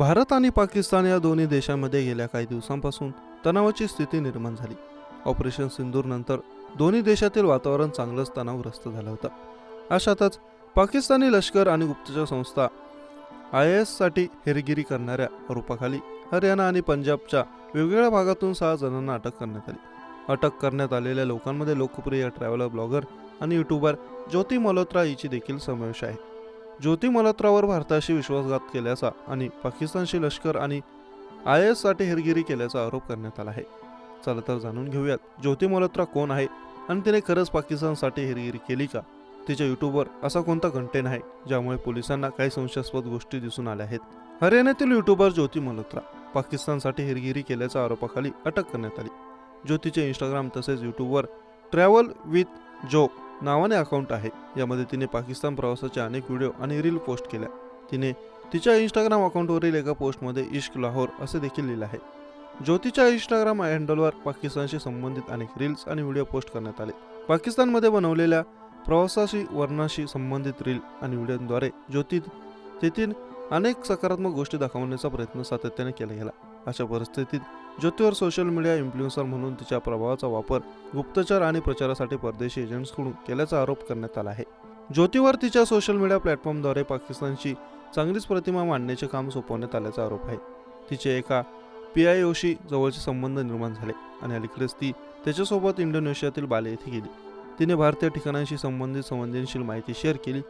भारत आणि पाकिस्तान या दोन्ही देशांमध्ये गेल्या काही दिवसांपासून तणावाची स्थिती निर्माण झाली. ऑपरेशन सिंदूरनंतर दोन्ही देशातील वातावरण चांगलंच तणावग्रस्त झालं होतं. अशातच पाकिस्तानी लष्कर आणि गुप्तचर संस्था आय एससाठी हेरगिरी करणाऱ्या आरोपाखाली हरियाणा आणि पंजाबच्या वेगवेगळ्या भागातून सहा जणांना अटक करण्यात आली. अटक करण्यात आलेल्या लोकांमध्ये लोकप्रिय ट्रॅव्हलर ब्लॉगर आणि युट्यूबर ज्योती मल्होत्रा हिची देखील समावेश आहे. ज्योती मल्होत्रावर भारताशी विश्वासघात केल्याचा आणि पाकिस्तानशी लष्कर आणि आय एससाठी हेरगिरी केल्याचा आरोप करण्यात आला आहे. चला तर जाणून घेऊयात ज्योती मल्होत्रा कोण आहे आणि तिने खरंच पाकिस्तानसाठी हेरगिरी केली का? तिच्या युट्यूबवर असा कोणता कंटेंट आहे ज्यामुळे पोलिसांना काही संशयास्पद गोष्टी दिसून आल्या आहेत? हरियाणातील युट्यूबर ज्योती मल्होत्रा पाकिस्तानसाठी हेरगिरी केल्याच्या आरोपाखाली अटक करण्यात आली. ज्योतीचे इंस्टाग्राम तसेच युट्यूबवर ट्रॅव्हल विथ जोक नावाने अकाउंट आहे. यामध्ये तिने पाकिस्तान प्रवासाचे अनेक व्हिडिओ आणि रील पोस्ट केल्या. तिने तिच्या इंस्टाग्राम अकाउंटवरील एका पोस्टमध्ये इश्क लाहोर असे देखील लिहिलं आहे. ज्योतीच्या इंस्टाग्राम हँडलवर पाकिस्तानशी संबंधित अनेक रील्स आणि व्हिडिओ पोस्ट करण्यात आले. पाकिस्तानमध्ये बनवलेल्या प्रवासाशी वर्णाशी संबंधित रील आणि व्हिडिओद्वारे ज्योती तेथील अनेक सकारात्मक गोष्टी दाखवण्याचा प्रयत्न सातत्याने केला गेला. अशा परिस्थितीत ज्योतीवर सोशल मीडिया इन्फ्लुएन्सर म्हणून तिच्या प्रभावाचा वापर गुप्तचर आणि प्रचारासाठी परदेशी एजंट्सकडून केल्याचा आरोप करण्यात आला आहे. ज्योतीवर तिच्या सोशल मीडिया प्लॅटफॉर्मद्वारे पाकिस्तानची चांगलीच प्रतिमा मांडण्याचे काम सोपवण्यात आल्याचा आरोप आहे. तिचे एका पी आय ओशी जवळचे संबंध निर्माण झाले आणि अलीकडेच ती त्याच्यासोबत इंडोनेशियातील बाले येथे गेली. तिने भारतीय ठिकाणांशी संबंधित संवेदनशील माहिती शेअर केली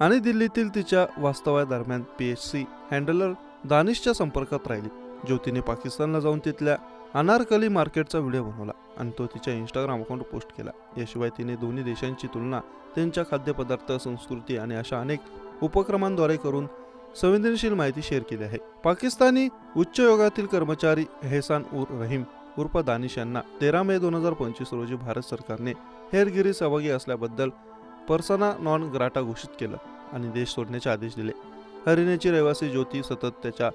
आणि दिल्लीतील तिच्या वास्तव्यादरम्यान पी एच सी हँडलर दानिशच्या संपर्कात राहिली. ज्योतीने पाकिस्तानला जाऊन तिथल्या अनारकली मार्केटचा व्हिडिओ बनवला आणि तो तिच्या इंस्टाग्राम अकाउंट पोस्ट केला. याशिवाय तिने दोन्ही देशांची तुलना त्यांच्या खाद्यपदार्थ संस्कृती आणि अशा अनेक उपक्रमांद्वारे करून संवेदनशील माहिती शेअर केली आहे. पाकिस्तानी उच्चयोगातील कर्मचारी हेसान उर रहीम उर्फ दानिश यांना तेरा मे दोन हजार पंचवीस रोजी भारत सरकारने हेरगिरी सहभागी असल्याबद्दल पर्सना नॉन ग्राटा घोषित केलं आणि देश सोडण्याचे आदेश दिले. हरियाणाची रहिवासी ज्योती सतत त्याच्या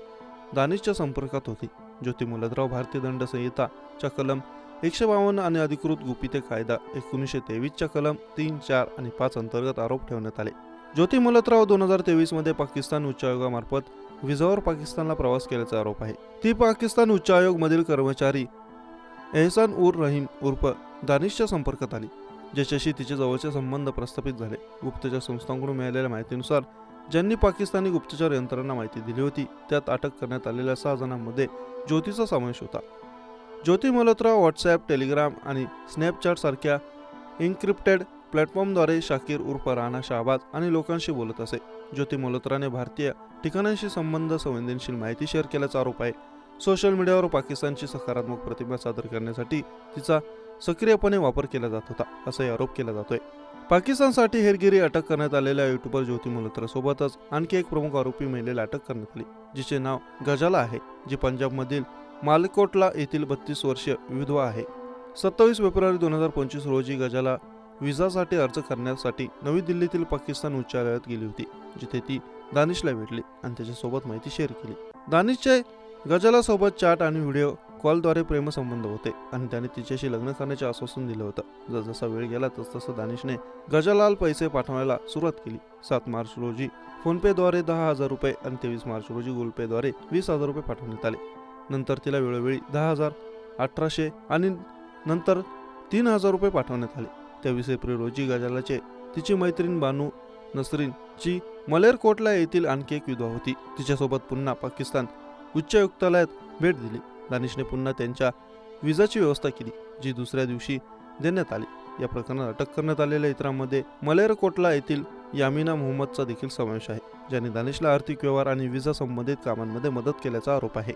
दानिशच्या संपर्कात होती. ज्योती मुलतराव भारतीय दंड संहिताच्या कलम एकशे बावन्न आणि अधिकृत गुपिते कायदा एकोणीसशे तेवीसच्या कलम तीन चार आणि पाच अंतर्गत आरोप ठेवण्यात आले. ज्योती मुलतराव दोन हजार तेवीसमध्ये पाकिस्तान उच्चायोगामार्फत विजावर पाकिस्तानला प्रवास केल्याचा आरोप आहे. ती पाकिस्तान उच्चायोग मधील कर्मचारी एहसान उर रहीम उर्फ दानिशच्या संपर्कात आली ज्याच्याशी तिचे जवळचे संबंध प्रस्थापित झाले. गुप्तच्या संस्थांकडून मिळालेल्या माहितीनुसार ज्यांनी पाकिस्तानी गुप्तचर यंत्रणा माहिती दिली होती त्यात अटक करण्यात आलेल्या सहा जणांमध्ये ज्योतीचा समावेश होता. ज्योती मल्होत्रा व्हॉट्सॲप टेलिग्राम आणि स्नॅपचॅट सारख्या इन्क्रिप्टेड प्लॅटफॉर्मद्वारे शाकीर उर्फ राणा शाहबाज आणि लोकांशी बोलत असे. ज्योती मल्होत्राने भारतीय ठिकाणांशी संबंध संवेदनशील माहिती शेअर केल्याचा आरोप आहे. सोशल मीडियावर पाकिस्तानची सकारात्मक प्रतिमा सादर करण्यासाठी तिचा सक्रियपणे वापर केला जात होता असाही आरोप केला जातोय. पाकिस्तानसाठी हेरगिरी अटक करण्यात आलेल्या युट्यूबर ज्योती मल्होत्रा सोबतच आणखी एक प्रमुख आरोपी महिलेला अटक करण्यात आली जिचे नाव गजाला आहे जी पंजाबमधील मालकोटला येथील बत्तीस वर्षीय विधवा आहे. सत्तावीस फेब्रुवारी दोन हजार पंचवीस रोजी गजाला विजासाठी अर्ज करण्यासाठी नवी दिल्लीतील पाकिस्तान उच्चालयात गेली होती जिथे ती दानिशला भेटली आणि त्याच्यासोबत माहिती शेअर केली. दानिशचे गजाला सोबत चॅट आणि व्हिडिओ कॉलद्वारे प्रेमसंबंध होते आणि त्याने तिच्याशी लग्न करण्याचे आश्वासन दिलं होतं. जसजसा वेळ गेला तसतसं दानिशने गजालाल पैसे पाठवायला सुरुवात केली. सात मार्च रोजी फोनपेद्वारे दहा हजार रुपये आणि तेवीस मार्च रोजी गुगल पेद्वारे वीस हजार रुपये पाठवण्यात आले. नंतर तिला वेळोवेळी दहा हजार अठराशे आणि नंतर तीन हजार रुपये पाठवण्यात आले. तेवीस एप्रिल रोजी गजालाचे तिची मैत्रीण बानू नसरीन जी मलेरकोटला येथील आणखी एक विधवा होती. तिच्यासोबत पुन्हा पाकिस्तान उच्चायुक्तालयात भेट दिली. दानिशने पुन्हा त्यांच्या विजाची व्यवस्था केली जी दुसऱ्या दिवशी देण्यात आली. या प्रकरणात अटक करण्यात आलेल्या इतरांमध्ये मलेरकोटला येथील यामिना मोहम्मदचा देखील समावेश आहे ज्याने दानिशला आर्थिक व्यवहार आणि विजा संबंधित कामांमध्ये मदत केल्याचा आरोप आहे.